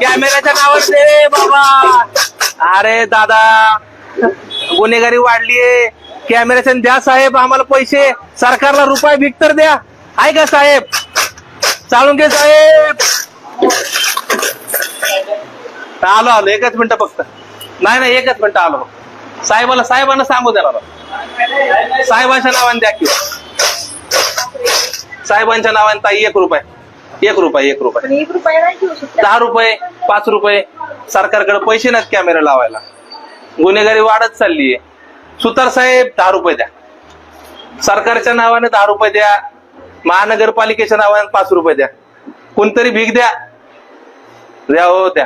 कॅमेऱ्याच्या नावावर दे बाबा. अरे दादा गुन्हेगारी वाढलीये. कॅमेऱ्याच्या द्या साहेब आम्हाला पैसे. सरकारला रुपये भीक तर द्या. आहे का साहेब? चालून घे साहेब. आलो आलो. एकच मिनिट फक्त. नाही नाही एकच मिनिट आलो. साहेबाला साहेबांना सांगू द्या मला साहेबांच्या नावाने द्या की. साहेबांच्या नावाने ताई एक रुपये. एक रुपये एक रुपये. पण एक रुपया नाही घेऊ शकता. दहा रुपये पाच रुपये. सरकारकडे पैसे नाहीत कॅमेरा लावायला. गुन्हेगारी वाढत चाललीये सुतार साहेब दहा रुपये द्या. सरकारच्या नावाने दहा रुपये द्या. महानगरपालिकेच्या नावाने पाच रुपये द्या. कोणतरी भीक द्या. द्या हो द्या.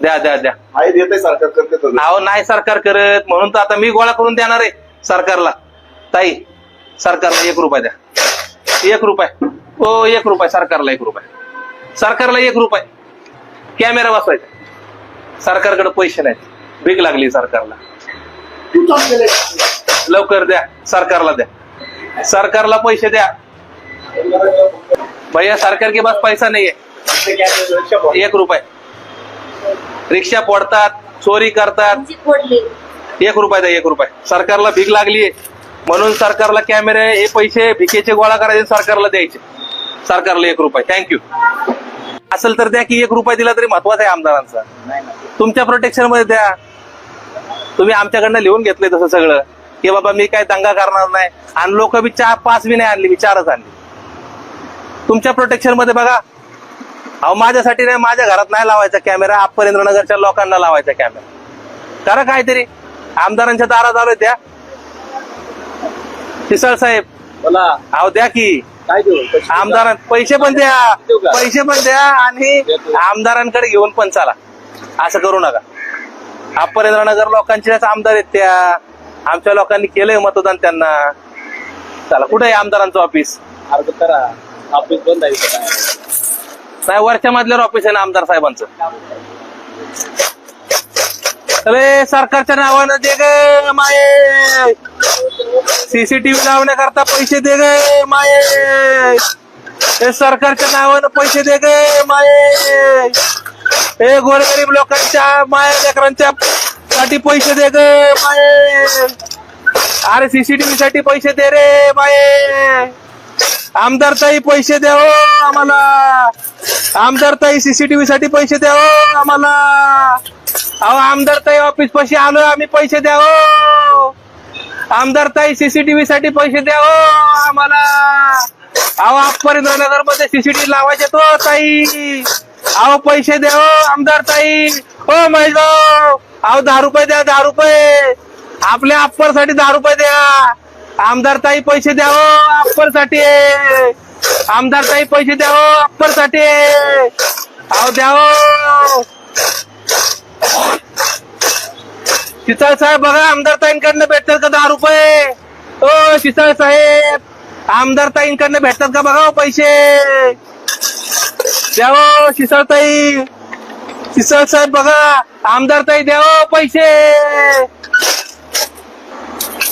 द्या द्या द्या. आहे देते सरकार करते. अहो नाही सरकार करत. म्हणून तर आता मी गोळा करून देणार आहे सरकारला. ताई सरकारला एक रुपये द्या. एक रुपये. हो एक रुपये सरकारला एक रुपये. सरकारला एक रुपये. कॅमेरा बसवायचा. सरकारकडे पैसे नाहीत. भीक लागली सरकारला. लवकर द्या सरकारला द्या. सरकारला पैसे द्या. भैया सरकार के पास पैसा नाही आहे एक रुपये. रिक्षा फोडतात चोरी करतात. एक रुपये द्या एक रुपये. सरकारला भीक लागली म्हणून सरकारला कॅमेरे हे पैसे भिकेचे गोळा करायचे सरकारला द्यायचे. सरकारला एक रुपये. थँक्यू असेल तर द्या की एक रुपये दिला तरी महत्त्वाचा आहे आमदारांचा. तुमच्या प्रोटेक्शनमध्ये द्या. तुम्ही आमच्याकडनं लिहून घेतलंय तसं सगळं. की बाबा मी काय दंगा करणार नाही. आणि लोक बी चार पाच बी नाही आणली मी चारच आणली. तुमच्या प्रोटेक्शनमध्ये बघा. अहो माझ्यासाठी नाही माझ्या घरात नाही लावायचा कॅमेरा नगरच्या लोकांना लावायचा कॅमेरा करा काहीतरी. आमदारांच्या दारात आलोय द्या. पिसळ साहेब. बोला. अहो द्या की. काय देऊ? आमदारां पैसे पण द्या? पैसे पण द्या आणि आमदारांकडे घेऊन पण चाला. असं करू नका. नगर लोकांचेच आमदार आहेत त्या. आमच्या लोकांनी केलंय मतदान त्यांना. चला कुठे आहे आमदारांचं ऑफिस? अर्ज करा. ऑफिस बंद आहे. नाही वरच्या मधल्यावर ऑफिस आहे ना आमदार साहेबांचं. अरे सरकारच्या नावानं दे ग माये. सीसीटीव्ही लावण्याकरता पैसे दे गे माये. हे सरकारच्या नावानं पैसे दे गे माये. हे गोरगरीब लोकांच्या माया लेकरांच्या साठी पैसे दे ग माये. अरे सीसीटीव्ही साठी पैसे दे रे माये. आमदार ताई पैसे द्या हो आम्हाला. आमदार ताई सीसीटीव्ही साठी पैसे द्या हो आम्हाला. अहो आमदार ताई ऑफिस पाशी आलो आम्ही पैसे द्या हो. आमदार ताई सीसीटीव्ही साठी पैसे द्या हो आम्हाला. अहो नगरमध्ये सीसीटीव्ही लावायचे तो ताई. अहो पैसे द्या हो आमदार ताई. हो महेश भाऊ. अहो दहा रुपये द्या दहा रुपये. आपल्या अप्परसाठी दहा रुपये द्या. आमदार ताई पैसे द्या हो अप्परसाठी आमदार ताई पैसे द्या हो अप्परसाठी अहो द्या हो. शिसाळ साहेब बघा आमदार ताईंकडनं भेटतात का दहा रुपये? ओ शिसाळ साहेब आमदार ताईंकडनं भेटतात का बघा हो पैसे? द्या हो शिसाळ ताई. शिसाळ साहेब बघा आमदार ताई द्या हो पैसे.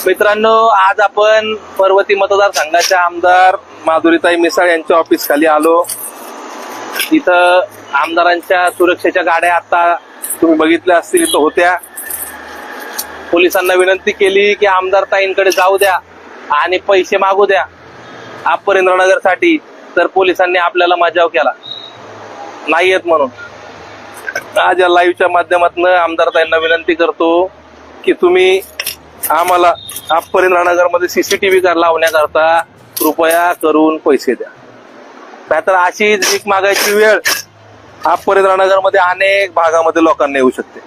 मित्रांनो आज आपण पर्वती मतदारसंघाच्या आमदार माधुरीताई मिसाळ यांच्या ऑफिस खाली आलो. इथं आमदारांच्या सुरक्षेच्या गाड्या आता तुम्ही बघितल्या असतील इथं होत्या. पोलिसांना विनंती केली की आमदार ताईंकडे जाऊ द्या आणि पैसे मागू द्या. नगरसाठी तर पोलिसांनी आपल्याला मजाव केला. नाही येत म्हणून. आज या लाईव्हच्या माध्यमातून आमदार ताईंना विनंती करतो की तुम्ही आम्हाला नगरमध्ये सीसीटीव्ही लावण्याकरता कृपया करून पैसे द्या. नाहीतर अशी भीक मागायची वेळ नगरमध्ये अनेक भागामध्ये लोकांना येऊ शकते.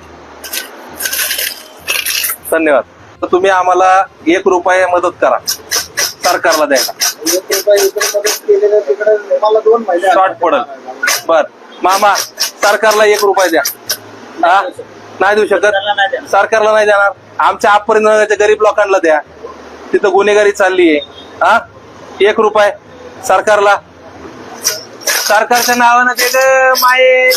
धन्यवाद. तर तुम्ही आम्हाला एक रुपये मदत करा. सरकारला द्यायला. शॉर्ट पडल. बर. मामा सरकारला एक रुपये द्या. हा? नाही देऊ शकत? सरकारला नाही देणार. आमच्या आजपर्यंत गरीब लोकांना द्या. तिथं गुन्हेगारी चालली आहे हा? एक रुपये. सरकारला. सरकारच्या नावानं ते माये.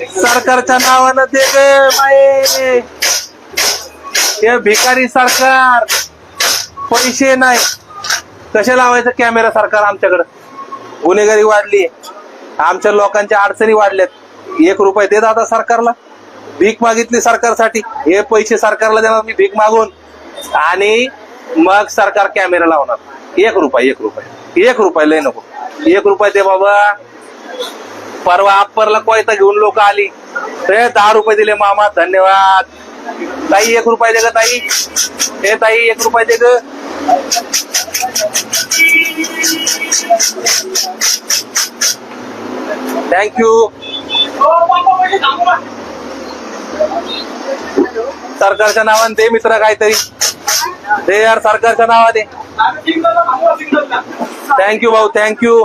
सरकारच्या नावानं दे ग माये हे भिकारी सरकार. पैसे नाही. कसे लावायचं कॅमेरा सरकार आमच्याकडं? गुन्हेगारी वाढली. आमच्या लोकांच्या अडचणी वाढल्यात. एक रुपये देत आता सरकारला. भीक मागितली सरकारसाठी. हे पैसे सरकारला देणार मी भीक मागून. आणि मग सरकार कॅमेरा लावणार. एक रुपये एक रुपये. एक रुपये लय नको. एक रुपये दे बाबा. परवा अप्परला कोयता घेऊन लोक आली. ते दहा रुपये दिले मामा धन्यवाद. ताई एक रुपये दे ग ताई. हे ताई एक रुपये दे ग. थँक्यू सरकारच्या नावाने दे मित्र काहीतरी. दे यार सरकारच्या नावाने. थँक्यू भाऊ. थँक्यू